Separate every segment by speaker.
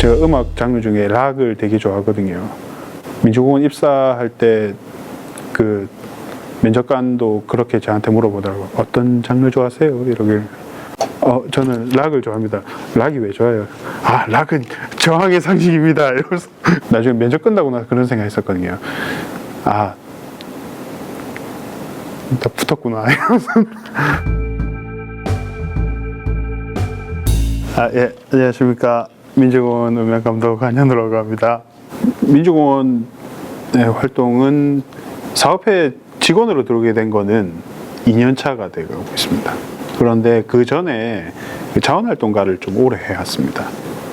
Speaker 1: 제가 음악 장르 중에 락을 되게 좋아하거든요. 민주공원 입사할 때 그 면접관도 그렇게 저한테 물어보더라고요. 어떤 장르 좋아하세요? 이러길. 어, 저는 락을 좋아합니다. 락이 왜 좋아요? 아, 락은 저항의 상징입니다. 이러면서 나중에 면접 끝나고 나서 그런 생각 했었거든요. 아, 다 붙었구나. 이러면서. 아, 예, 안녕하십니까. 민주공원 음향감독 한현우라고 합니다. 민주공원의 활동은 사업회 직원으로 들어오게 된 거는 2년 차가 되고 있습니다. 그런데 그 전에 그 자원활동가를 좀 오래 해왔습니다.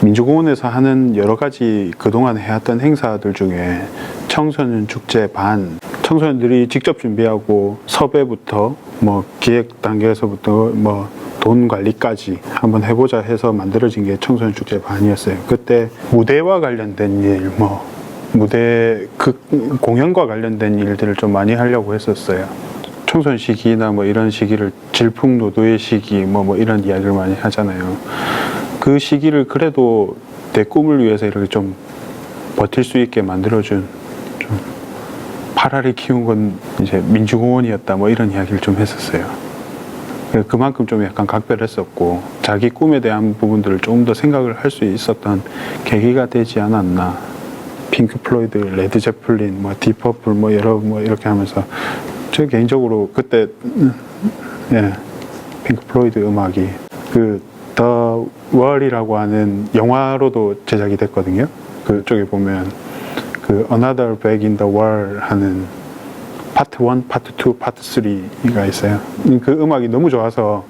Speaker 1: 민주공원에서 하는 여러 가지 그동안 해왔던 행사들 중에 청소년 축제 반, 청소년들이 직접 준비하고 섭외부터 뭐 기획 단계에서부터 뭐 돈 관리까지 한번 해보자 해서 만들어진 게 청소년 축제 반이었어요. 그때 무대와 관련된 일, 뭐 무대 그 공연과 관련된 일들을 좀 많이 하려고 했었어요. 청소년 시기나 뭐 이런 시기를 질풍노도의 시기 뭐, 뭐 이런 이야기를 많이 하잖아요. 그 시기를 그래도 내 꿈을 위해서 이렇게 좀 버틸 수 있게 만들어준 좀 파라를 키운 건 이제 민주공원이었다 뭐 이런 이야기를 좀 했었어요. 그만큼 좀 약간 각별했었고 자기 꿈에 대한 부분들을 조금 더 생각을 할 수 있었던 계기가 되지 않았나. 핑크 플로이드, 레드 제플린, 뭐 디퍼플 뭐 여러 뭐 이렇게 하면서 저 개인적으로 그때 음, 예 핑크 플로이드 음악이 그 더 월이라고 하는 영화로도 제작이 됐거든요. 그쪽에 보면 그 Another Back in the Wall 하는 파트 1, 파트 2, 파트 3가 있어요. 그 음악이 너무 좋아서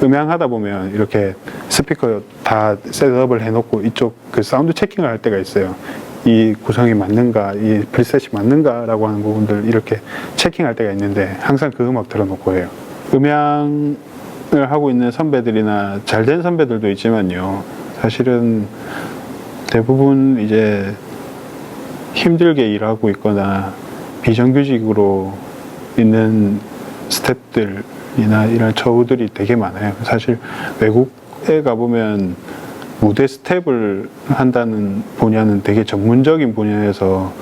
Speaker 1: 음향하다 보면 이렇게 스피커 다 셋업을 해놓고 이쪽 그 사운드 체킹을 할 때가 있어요. 이 구성이 맞는가, 이 프리셋이 맞는가라고 하는 부분들 이렇게 체킹할 때가 있는데 항상 그 음악 들어놓고 해요. 음향을 하고 있는 선배들이나 잘 된 선배들도 있지만요. 사실은 대부분 이제 힘들게 일하고 있거나 비정규직으로 있는 스탭들이나 이런 처우들이 되게 많아요. 사실 외국에 가보면 무대 스텝을 한다는 분야는 되게 전문적인 분야에서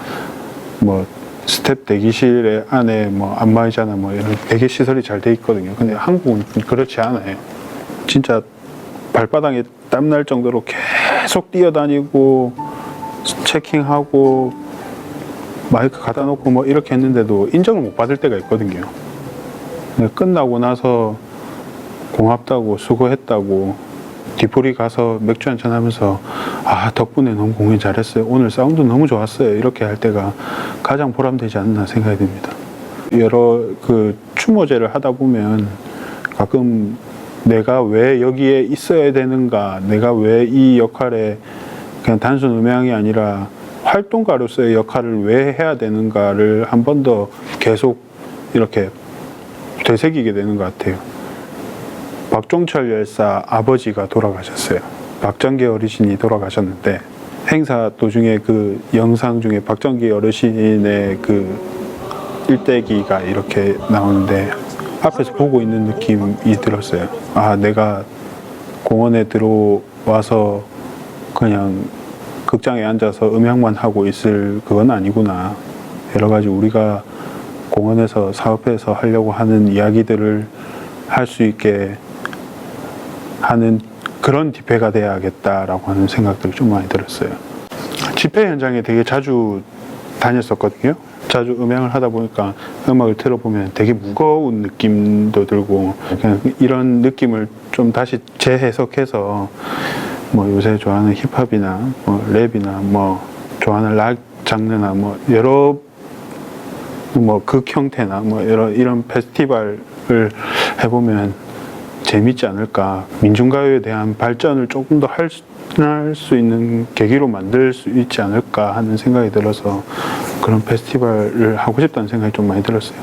Speaker 1: 뭐 스텝 대기실 안에 뭐 안마의자나 뭐 이런 되게 시설이 잘 돼 있거든요. 근데 한국은 그렇지 않아요. 진짜 발바닥에 땀 날 정도로 계속 뛰어다니고 체킹하고 마이크 갖다 놓고 뭐 이렇게 했는데도 인정을 못 받을 때가 있거든요. 끝나고 나서 고맙다고 수고했다고 디포리 가서 맥주 한잔 하면서 아 덕분에 너무 공연 잘했어요. 오늘 사운드 너무 좋았어요. 이렇게 할 때가 가장 보람되지 않나 생각이 듭니다. 여러 그 추모제를 하다 보면 가끔 내가 왜 여기에 있어야 되는가, 내가 왜 이 역할에 그냥 단순 음향이 아니라 활동가로서의 역할을 왜 해야 되는가를 한 번 더 계속 이렇게 되새기게 되는 것 같아요. 박종철 열사 아버지가 돌아가셨어요. 박정기 어르신이 돌아가셨는데 행사 도중에 그 영상 중에 박정기 어르신의 그 일대기가 이렇게 나오는데 앞에서 보고 있는 느낌이 들었어요. 아, 내가 공원에 들어와서 그냥 극장에 앉아서 음향만 하고 있을 그건 아니구나. 여러 가지 우리가 공원에서 사업해서 하려고 하는 이야기들을 할 수 있게 하는 그런 집회가 돼야겠다라고 하는 생각들이 좀 많이 들었어요. 집회 현장에 되게 자주 다녔었거든요. 자주 음향을 하다 보니까 음악을 들어보면 되게 무거운 느낌도 들고 그냥 이런 느낌을 좀 다시 재해석해서 뭐 요새 좋아하는 힙합이나 뭐 랩이나 뭐 좋아하는 락 장르나 뭐 여러 뭐 극 형태나 뭐 여러 이런 페스티벌을 해보면 재밌지 않을까 민중가요에 대한 발전을 조금 더 할 수 있는 계기로 만들 수 있지 않을까 하는 생각이 들어서 그런 페스티벌을 하고 싶다는 생각이 좀 많이 들었어요.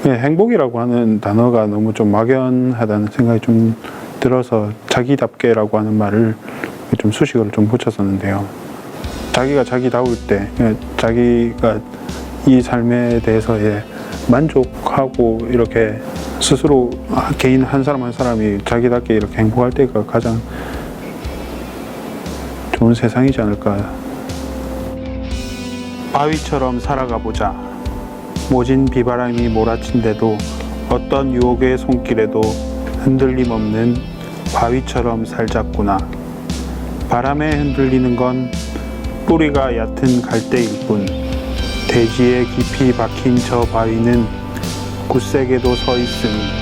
Speaker 1: 그냥 행복이라고 하는 단어가 너무 좀 막연하다는 생각이 좀 들어서 자기답게라고 하는 말을 좀 수식어를 좀 붙였었는데요. 자기가 자기다울 때, 그냥 자기가 이 삶에 대해서의 만족하고 이렇게 스스로 아, 개인 한 사람 한 사람이 자기답게 이렇게 행복할 때가 가장 좀 좋은 세상이지 않을까. 바위처럼 살아가 보자. 모진 비바람이 몰아친데도 어떤 유혹의 손길에도 흔들림 없는 바위처럼 살자꾸나. 바람에 흔들리는 건 뿌리가 얕은 갈대일 뿐. 대지에 깊이 박힌 저 바위는 굳세게도 서 있으니